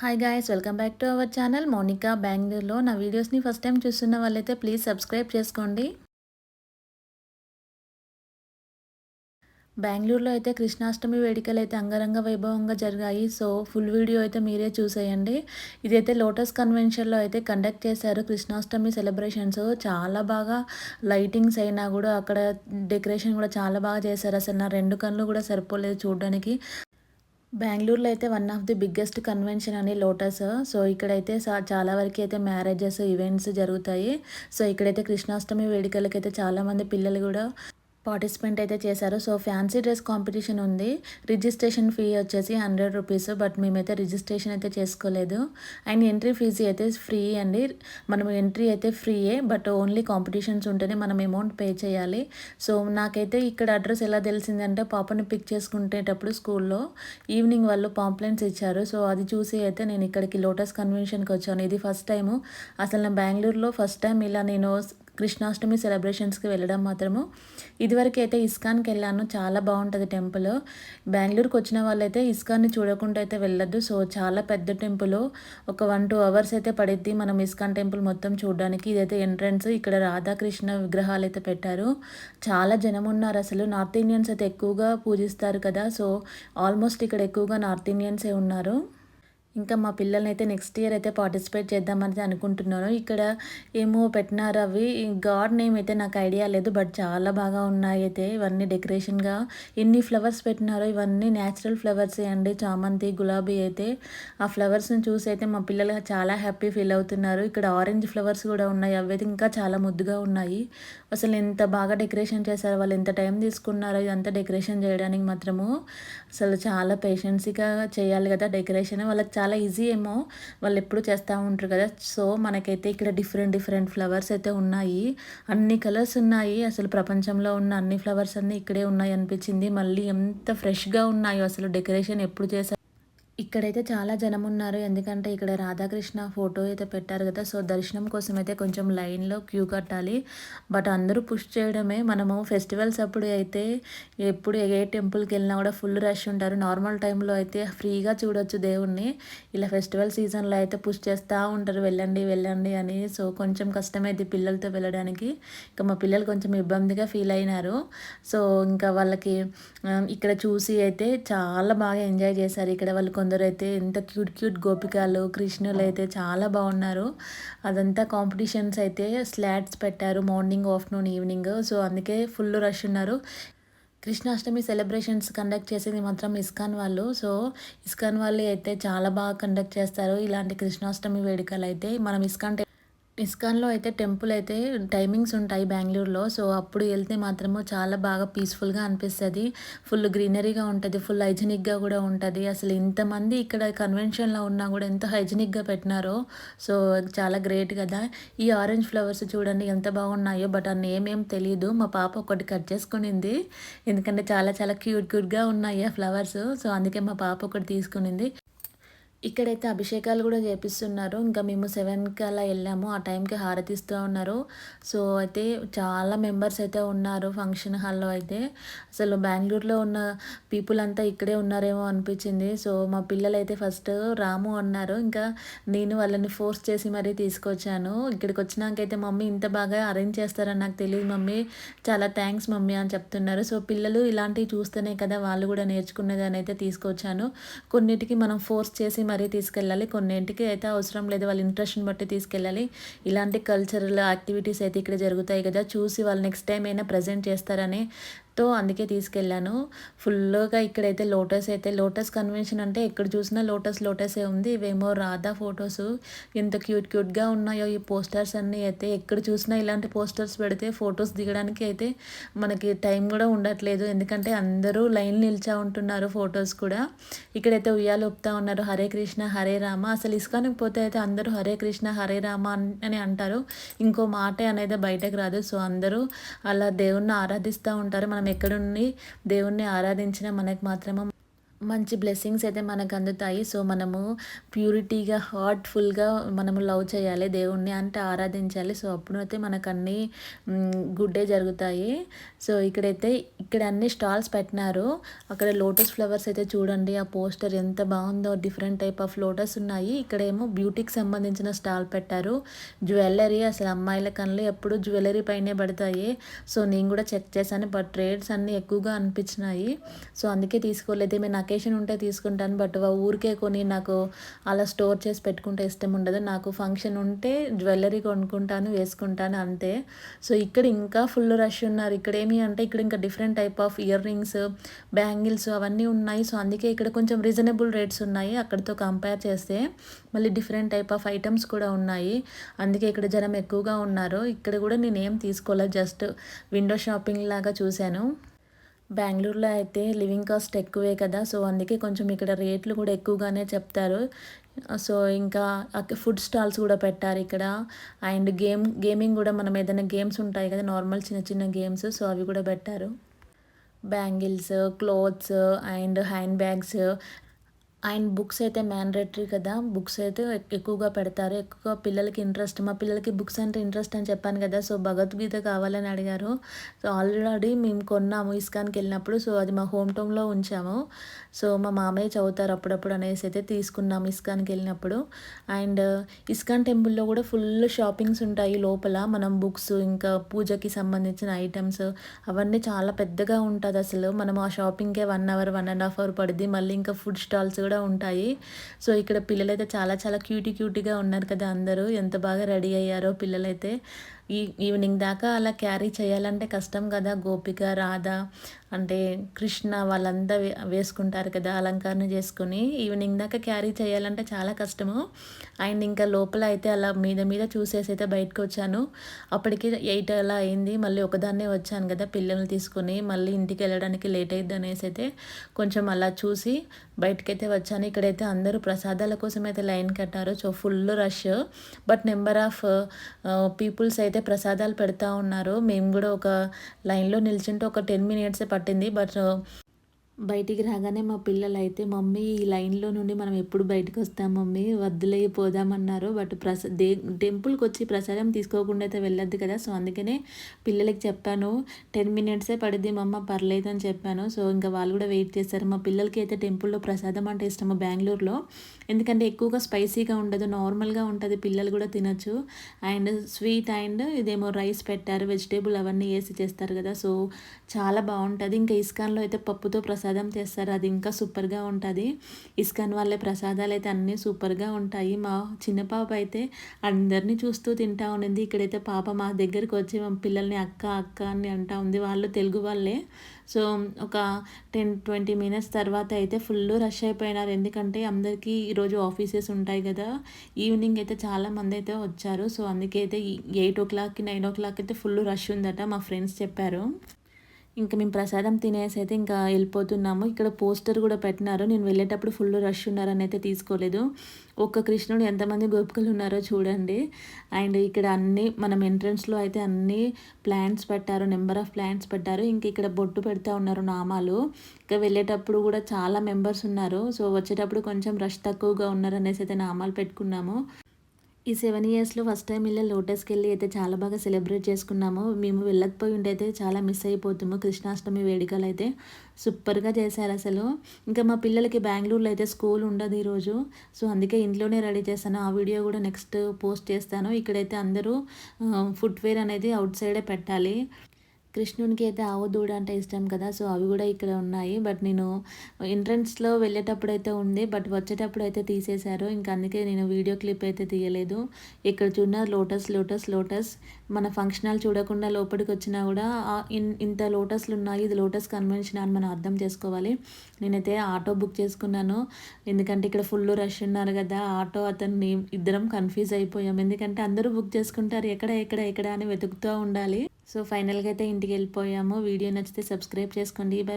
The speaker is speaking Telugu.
Hi guys welcome back to our channel Monica బెంగళూరులో నా వీడియోస్ని ఫస్ట్ టైం చూస్తున్న వాళ్ళైతే ప్లీజ్ సబ్స్క్రైబ్ చేసుకోండి. బెంగళూరులో అయితే కృష్ణాష్టమి వేడుకలు అయితే అంగరంగ వైభవంగా జరిగాయి. సో ఫుల్ వీడియో అయితే మీరే చూసేయండి. ఇదైతే లోటస్ కన్వెన్షన్లో అయితే కండక్ట్ చేశారు కృష్ణాష్టమి సెలబ్రేషన్స్ చాలా బాగా లైటింగ్స్ అయినా కూడా అక్కడ డెకరేషన్ కూడా చాలా బాగా చేశారు. అసలు నా రెండు కళ్ళు కూడా సరిపోలేదు చూడడానికి. బెంగళూరులో అయితే one of the biggest convention అని లోటస్. సో ఇక్కడైతే చాలా వరకు అయితే మ్యారేజెస్ ఈవెంట్స్ జరుగుతాయి. సో ఇక్కడైతే కృష్ణాష్టమి వేడుకలకైతే చాలామంది పిల్లలు కూడా పార్టిసిపేట్ అయితే చేశారు. సో ఫ్యాన్సీ డ్రెస్ కాంపిటీషన్ ఉంది. రిజిస్ట్రేషన్ ఫీ వచ్చేసి హండ్రెడ్ రూపీస్. బట్ మేమైతే రిజిస్ట్రేషన్ అయితే చేసుకోలేదు. అండ్ ఎంట్రీ ఫీజు అయితే ఫ్రీ అండి. మనం ఎంట్రీ అయితే ఫ్రీయే. బట్ ఓన్లీ కాంపిటీషన్స్ ఉంటేనే మనం అమౌంట్ పే చేయాలి. సో నాకైతే ఇక్కడ అడ్రస్ ఎలా తెలిసిందంటే పాపని పిక్ చేసుకునేటప్పుడు స్కూల్లో ఈవినింగ్ వాళ్ళు పాంప్లెంట్స్ ఇచ్చారు. సో అది చూసి అయితే నేను ఇక్కడికి లోటస్ కన్వెన్షన్కి వచ్చాను. ఇది ఫస్ట్ టైము. అసలు నా బెంగళూరులో ఫస్ట్ టైం ఇలా నేను కృష్ణాష్టమి సెలబ్రేషన్స్కి వెళ్ళడం మాత్రము. ఇదివరకు అయితే ఇస్కాన్కి వెళ్ళాను. చాలా బాగుంటుంది టెంపుల్. బెంగళూరుకి వచ్చిన వాళ్ళైతే ఇస్కాన్ని చూడకుండా అయితే వెళ్ళొద్దు. సో చాలా పెద్ద టెంపుల్. ఒక వన్ టూ అవర్స్ అయితే పడిద్ది మనం ఇస్కాన్ టెంపుల్ మొత్తం చూడడానికి. ఇదైతే ఎంట్రన్స్. ఇక్కడ రాధాకృష్ణ విగ్రహాలు అయితే పెట్టారు. చాలా జనం ఉన్నారు. అసలు నార్త్ ఇండియన్స్ అయితే ఎక్కువగా పూజిస్తారు కదా. సో ఆల్మోస్ట్ ఇక్కడ ఎక్కువగా నార్త్ ఇండియన్సే ఉన్నారు. ఇంకా మా పిల్లల్ని అయితే నెక్స్ట్ ఇయర్ అయితే పార్టిసిపేట్ చేద్దామని అనుకుంటున్నాను. ఇక్కడ ఏమో పెట్టినారు అవి. గాడ్ నేమ్ అయితే నాకు ఐడియా లేదు బట్ చాలా బాగా ఉన్నాయి అయితే. ఇవన్నీ డెకరేషన్గా ఎన్ని ఫ్లవర్స్ పెట్టినారో ఇవన్నీ న్యాచురల్ ఫ్లవర్స్ అండి. చామంతి గులాబీ అయితే. ఆ ఫ్లవర్స్ని చూసి అయితే మా పిల్లలు చాలా హ్యాపీ ఫీల్ అవుతున్నారు. ఇక్కడ ఆరెంజ్ ఫ్లవర్స్ కూడా ఉన్నాయి. అవి అయితే ఇంకా చాలా ముద్దుగా ఉన్నాయి. అసలు ఎంత బాగా డెకరేషన్ చేశారు వాళ్ళు ఎంత టైం తీసుకున్నారో ఇదంతా డెకరేషన్ చేయడానికి మాత్రము అసలు చాలా పేషెన్సీగా చేయాలి కదా డెకరేషన్ వాళ్ళకి చాలా చాలా ఈజీ ఏమో. వాళ్ళు ఎప్పుడు చేస్తూ ఉంటారు కదా. సో మనకైతే ఇక్కడ డిఫరెంట్ డిఫరెంట్ ఫ్లవర్స్ అయితే ఉన్నాయి. అన్ని కలర్స్ ఉన్నాయి. అసలు ప్రపంచంలో ఉన్న అన్ని ఫ్లవర్స్ అన్నీ ఇక్కడే ఉన్నాయి అనిపించింది. మళ్ళీ ఎంత ఫ్రెష్గా ఉన్నాయో అసలు డెకరేషన్ ఎప్పుడు చేశారు ఇక్కడైతే చాలా జనం ఉన్నారు ఎందుకంటే ఇక్కడ రాధాకృష్ణ ఫోటో అయితే పెట్టారు కదా. సో దర్శనం కోసం అయితే కొంచెం లైన్లో క్యూ కట్టాలి. బట్ అందరూ పుష్ చేయడమే. మనము ఫెస్టివల్స్ అప్పుడు అయితే ఎప్పుడు ఏ టెంపుల్కి వెళ్ళినా కూడా ఫుల్ రష్ ఉంటారు. నార్మల్ టైంలో అయితే ఫ్రీగా చూడొచ్చు దేవుణ్ణి. ఇలా ఫెస్టివల్ సీజన్లో అయితే పుష్ చేస్తూ ఉంటారు. వెళ్ళండి వెళ్ళండి అని. సో కొంచెం కష్టమైంది పిల్లలతో వెళ్ళడానికి. ఇంకా మా పిల్లలు కొంచెం ఇబ్బందిగా ఫీల్ అయినారు. సో ఇంకా వాళ్ళకి ఇక్కడ చూసి అయితే చాలా బాగా ఎంజాయ్ చేశారు. ఇక్కడ వాళ్ళు కొందరు అయితే ఎంత క్యూట్ క్యూట్ గోపికలు కృష్ణులు అయితే చాలా బాగున్నారు. అదంతా కాంపిటీషన్స్ అయితే స్లాట్స్ పెట్టారు మార్నింగ్ ఆఫ్టర్నూన్ ఈవినింగ్. సో అందుకే ఫుల్ రష్ ఉన్నారు. కృష్ణాష్టమి సెలబ్రేషన్స్ కండక్ట్ చేసేది మాత్రం ఇస్కాన్ వాళ్ళు. సో ఇస్కాన్ వాళ్ళు అయితే చాలా బాగా కండక్ట్ చేస్తారు. ఇలాంటి కృష్ణాష్టమి వేడుకలు అయితే మనం ఇస్కాన్ ఇస్కాన్లో అయితే టెంపుల్ అయితే టైమింగ్స్ ఉంటాయి బెంగళూరులో. సో అప్పుడు వెళ్తే మాత్రము చాలా బాగా పీస్ఫుల్గా అనిపిస్తుంది. ఫుల్ గ్రీనరీగా ఉంటుంది ఫుల్ హైజీనిక్గా కూడా ఉంటుంది. అసలు ఇంతమంది ఇక్కడ కన్వెన్షన్లో ఉన్నా కూడా ఎంత హైజీనిక్గా పెట్టినారో. సో చాలా గ్రేట్ కదా. ఈ ఆరెంజ్ ఫ్లవర్స్ చూడండి ఎంత బాగున్నాయో బట్ ఆ నేమ్ ఏం తెలియదు మా పాప ఒకటి కట్ చేసుకునింది. ఎందుకంటే చాలా చాలా క్యూట్ క్యూట్గా ఉన్నాయి ఆ ఫ్లవర్స్. సో అందుకే మా పాప ఒకటి తీసుకునింది. ఇక్కడైతే అభిషేకాలు కూడా చేపిస్తున్నారు. ఇంకా మేము సెవెన్కి అలా వెళ్ళాము. ఆ టైంకి హారతి ఇస్తూ ఉన్నారు. సో అయితే చాలా మెంబర్స్ అయితే ఉన్నారు ఫంక్షన్ హాల్లో అయితే. అసలు బెంగళూరులో ఉన్న పీపుల్ అంతా ఇక్కడే ఉన్నారేమో అనిపించింది. సో మా పిల్లలు అయితే ఫస్ట్ రాము అన్నారు. ఇంకా నేను వాళ్ళని ఫోర్స్ చేసి మరీ తీసుకొచ్చాను. ఇక్కడికి వచ్చినాకైతే మమ్మీ ఇంత బాగా అరేంజ్ చేస్తారని నాకు తెలియదు మమ్మీ. చాలా థ్యాంక్స్ మమ్మీ అని చెప్తున్నారు. సో పిల్లలు ఇలాంటివి చూస్తేనే కదా వాళ్ళు కూడా నేర్చుకునేదని అయితే తీసుకొచ్చాను. కొన్నిటికి మనం ఫోర్స్ చేసి మరీ తీసుకెళ్ళాలి. కొన్నింటికి అయితే అవసరం లేదు. వాళ్ళ ఇంట్రెస్ట్ని బట్టి తీసుకెళ్ళాలి. ఇలాంటి కల్చరల్ యాక్టివిటీస్ అయితే ఇక్కడ జరుగుతాయి కదా. చూసి వాళ్ళు నెక్స్ట్ టైం అయినా ప్రజెంట్ చేస్తారని తో అందుకే తీసుకెళ్ళాను. ఫుల్గా ఇక్కడైతే లోటస్ అయితే లోటస్ కన్వెన్షన్ అంటే ఎక్కడ చూసినా లోటస్ లోటసే ఉంది. ఇవేమో రాధా ఫొటోస్. ఎంత క్యూట్ క్యూట్గా ఉన్నాయో ఈ పోస్టర్స్ అన్నీ అయితే. ఎక్కడ చూసినా ఇలాంటి పోస్టర్స్ పెడితే ఫొటోస్ దిగడానికి అయితే మనకి టైం కూడా ఉండట్లేదు. ఎందుకంటే అందరూ లైన్ నిల్చా ఉంటున్నారు ఫొటోస్ కూడా. ఇక్కడైతే ఉయ్యాలు ఒప్తా ఉన్నారు. హరే కృష్ణ హరే రామ. అసలు ఇస్కానికి పోతే అయితే అందరూ హరే కృష్ణ హరే రామ అని అంటారు. ఇంకో మాట అనేది బయటకు రాదు. సో అందరూ అలా దేవుణ్ణి ఆరాధిస్తూ ఉంటారు. మనం ఎక్కడుండి దేవుణ్ణి ఆరాధించినా మనకు మాత్రమే మంచి బ్లెస్సింగ్స్ అయితే మనకు అందుతాయి సో మనము ప్యూరిటీగా హార్ట్ఫుల్గా మనము లవ్ చేయాలి దేవుణ్ణి అంటే ఆరాధించాలి. సో అప్పుడైతే మనకు అన్నీ గుడ్డే జరుగుతాయి. సో ఇక్కడైతే ఇక్కడ అన్ని స్టాల్స్ పెట్టినారు. అక్కడ లోటస్ ఫ్లవర్స్ అయితే చూడండి ఆ పోస్టర్ ఎంత బాగుందో డిఫరెంట్ టైప్ ఆఫ్ లోటస్ ఉన్నాయి. ఇక్కడేమో బ్యూటీకి సంబంధించిన స్టాల్ పెట్టారు. జ్యువెలరీ అసలు అమ్మాయిల కళ్ళు ఎప్పుడు జ్యువెలరీ పైనే పడతాయి. సో నేను కూడా చెక్ చేశాను బట్ రేట్స్ అన్నీ ఎక్కువగా అనిపించినాయి. సో అందుకే తీసుకోలేదు. నాకు అకేషన్ ఉంటే తీసుకుంటాను బట్ ఊరికే కొని నాకు అలా స్టోర్ చేసి పెట్టుకుంటే ఇష్టం ఉండదు. నాకు ఫంక్షన్ ఉంటే జ్యువెలరీ కొనుక్కుంటాను వేసుకుంటాను అంతే. సో ఇక్కడ ఇంకా ఫుల్ రష్ ఉన్నారు. ఇక్కడ ఏమి అంటే ఇక్కడ ఇంకా different type of ear rings bangles అవన్నీ ఉన్నాయి. సో అందుకే ఇక్కడ కొంచెం రీజనబుల్ రేట్స్ ఉన్నాయి అక్కడితో కంపేర్ చేస్తే. మళ్ళీ డిఫరెంట్ టైప్ ఆఫ్ ఐటమ్స్ కూడా ఉన్నాయి. అందుకే ఇక్కడ జనం ఎక్కువగా ఉన్నారు. ఇక్కడ కూడా నేను ఏం తీసుకోలేదు జస్ట్ విండో షాపింగ్ లాగా చూశాను. బెంగళూరులో అయితే లివింగ్ కాస్ట్ ఎక్కువే కదా సో అందుకే కొంచెం ఇక్కడ రేట్లు కూడా ఎక్కువగానే చెప్తారు. సో ఇంకా ఫుడ్ స్టాల్స్ కూడా పెట్టారు ఇక్కడ. అండ్ గేమ్ గేమింగ్ కూడా మనం ఏదైనా గేమ్స్ ఉంటాయి కదా నార్మల్ చిన్న చిన్న గేమ్స్ సో అవి కూడా పెట్టారు. Bangles clothes and hand bags and books అయితే మ్యాండేటరీ కదా. బుక్స్ అయితే ఎక్కువగా పెడతారు. ఎక్కువ పిల్లలకి ఇంట్రెస్ట్. మా పిల్లలకి బుక్స్ అంటే ఇంట్రెస్ట్ అని చెప్పాను కదా. సో భగవద్గీత కావాలని అడిగారు. సో ఆల్రెడీ మేము కొన్నాము ఇస్కాన్కి వెళ్ళినప్పుడు. సో అది మా హోమ్ టౌన్లో ఉంచాము. సో మా మామయ్య చదువుతారు అప్పుడప్పుడు అనేసి అయితే తీసుకున్నాము ఇస్కాన్కి వెళ్ళినప్పుడు. అండ్ ఇస్కాన్ టెంపుల్లో కూడా ఫుల్ షాపింగ్స్ ఉంటాయి లోపల. మనం బుక్స్ ఇంకా పూజకి సంబంధించిన ఐటమ్స్ అవన్నీ చాలా పెద్దగా ఉంటుంది అసలు. మనం ఆ షాపింగ్కే one hour one and half hour పడుద్ది. మళ్ళీ ఇంకా ఫుడ్ స్టాల్స్ కూడా ఉంటాయి. సో ఇక్కడ పిల్లలైతే చాలా చాలా క్యూటీ క్యూటీగా ఉన్నారు కదా అందరూ. ఎంత బాగా రెడీ అయ్యారో పిల్లలైతే. ఈ ఈవినింగ్ దాకా అలా క్యారీ చేయాలంటే కష్టం కదా. గోపిక రాధ అంటే కృష్ణ వాళ్ళంతా వేసుకుంటారు కదా అలంకరణ చేసుకుని ఈవినింగ్ దాకా క్యారీ చేయాలంటే చాలా కష్టము. అండ్ ఇంకా లోపల అయితే అలా మీద మీద చూసేసి అయితే బయటకు వచ్చాను. అప్పటికి ఎయిట్ అలా అయింది. మళ్ళీ ఒకదాన్నే వచ్చాను కదా పిల్లల్ని తీసుకుని మళ్ళీ ఇంటికి వెళ్ళడానికి లేట్ అయింది అనేసి అయితే కొంచెం అలా చూసి బయటకైతే వచ్చాను. ఇక్కడైతే అందరూ ప్రసాదాల కోసం అయితే లైన్ కట్టారు. So full rush. But number of peoples అయితే ప్రసాదాలు పెడతా ఉన్నారు మేము కూడా ఒక లైన్లో నిల్చుంటే ఒక టెన్ మినిట్స్ పట్టింది. బట్ బయటికి రాగానే మా పిల్లలు అయితే మమ్మీ ఈ లైన్లో నుండి మనం ఎప్పుడు బయటకు వస్తాం మమ్మీ? వద్దులే పోదామన్నారు బట్ ప్రస దే టెంపుల్కి వచ్చి ప్రసాదం తీసుకోకుండా అయితే వెళ్ళొద్దు కదా. సో అందుకనే పిల్లలకి చెప్పాను టెన్ మినిట్సే పడుద్ది మమ్మ పర్లేదు అని చెప్పాను. సో ఇంకా వాళ్ళు కూడా వెయిట్ చేస్తారు. మా పిల్లలకి అయితే టెంపుల్లో ప్రసాదం అంటే ఇష్టము బెంగళూరులో. ఎందుకంటే ఎక్కువగా స్పైసీగా ఉండదు నార్మల్గా ఉంటుంది పిల్లలు కూడా తినచ్చు. అండ్ స్వీట్ అండ్ ఇదేమో రైస్ పెట్టారు వెజిటేబుల్ అవన్నీ వేసి చేస్తారు కదా. సో చాలా బాగుంటుంది. ఇంకా ఇస్కాన్లో అయితే పప్పుతో ప్రసాదం ప్రసాదం చేస్తారు అది ఇంకా సూపర్గా ఉంటుంది. ఇస్కాన్ వాళ్ళే ప్రసాదాలు అయితే అన్నీ సూపర్గా ఉంటాయి. మా చిన్న పాప అయితే అందరినీ చూస్తూ తింటా ఉండింది. ఇక్కడైతే పాప మా దగ్గరికి వచ్చి మా పిల్లల్ని అక్క అక్క అని అంటా ఉంది. వాళ్ళు తెలుగు వాళ్ళే. సో ఒక టెన్ ట్వంటీ మినిట్స్ తర్వాత అయితే ఫుల్ రష్ అయిపోయినారు. ఎందుకంటే అందరికీ ఈరోజు ఆఫీసెస్ ఉంటాయి కదా. ఈవినింగ్ అయితే చాలా మంది అయితే వచ్చారు. సో అందుకే అయితే ఎయిట్ ఓ క్లాక్కి నైన్ ఓ క్లాక్ అయితే ఫుల్ రష్ ఉందట మా ఫ్రెండ్స్ చెప్పారు. ఇంకా మేము ప్రసాదం తినేసి అయితే ఇంకా వెళ్ళిపోతున్నాము. ఇక్కడ పోస్టర్ కూడా పెట్టినారు. నేను వెళ్ళేటప్పుడు ఫుల్ రష్ ఉన్నారని అయితే తీసుకోలేదు. ఒక్క కృష్ణుడు ఎంతమంది గోపికలు ఉన్నారో చూడండి. అండ్ ఇక్కడ అన్ని మనం ఎంట్రన్స్లో అయితే అన్ని ప్లాంట్స్ పెట్టారు. నెంబర్ ఆఫ్ ప్లాంట్స్ పెట్టారు. ఇంక ఇక్కడ బొట్టు పెడతా ఉన్నారు నామాలు. ఇంకా వెళ్ళేటప్పుడు కూడా చాలా మెంబర్స్ ఉన్నారు. సో వచ్చేటప్పుడు కొంచెం రష్ తక్కువగా ఉన్నారు అనేసి అయితే నామాలు పెట్టుకున్నాము. ఈ సెవెన్ ఇయర్స్లో ఫస్ట్ టైం వెళ్ళి లోటస్కి వెళ్ళి అయితే చాలా బాగా సెలబ్రేట్ చేసుకున్నాము. మేము వెళ్ళకపోయి ఉంటే అయితే చాలా మిస్ అయిపోతాము. కృష్ణాష్టమి వేడుకలు అయితే సూపర్గా చేశారు అసలు. ఇంకా మా పిల్లలకి బెంగళూరులో అయితే స్కూల్ ఉండదు ఈరోజు సో అందుకే ఇంట్లోనే రెడీ చేస్తాను ఆ వీడియో కూడా నెక్స్ట్ పోస్ట్ చేస్తాను. ఇక్కడైతే అందరూ ఫుట్వేర్ అనేది అవుట్ సైడే పెట్టాలి. కృష్ణునికి అయితే ఆవు దూడ అంటే ఇష్టం కదా సో అవి కూడా ఇక్కడ ఉన్నాయి. బట్ నేను ఎంట్రన్స్లో వెళ్ళేటప్పుడు అయితే ఉంది బట్ వచ్చేటప్పుడు అయితే తీసేశారు. ఇంకా అందుకే నేను వీడియో క్లిప్ అయితే తీయలేదు. ఇక్కడ చూడ లోటస్ లోటస్ లోటస్. మన ఫంక్షన్ చూడకుండా లోపలికి వచ్చినా కూడా ఇంత లోటస్లు ఉన్నాయి. ఇది లోటస్ కన్వెన్షన్ అని మనం అర్థం చేసుకోవాలి. నేనైతే ఆటో బుక్ చేసుకున్నాను. ఎందుకంటే ఇక్కడ ఫుల్ రష్ ఉన్నారు కదా ఆటో అతన్ని ఇద్దరం కన్ఫ్యూజ్ అయిపోయాం. ఎందుకంటే అందరూ బుక్ చేసుకుంటారు ఎక్కడ ఎక్కడ ఎక్కడ అని వెతుకుతూ ఉండాలి. సో ఫైనల్గా అయితే ఇంటికి వెళ్ళిపోయాము. వీడియో నచ్చితే సబ్స్క్రైబ్ చేసుకోండి. బై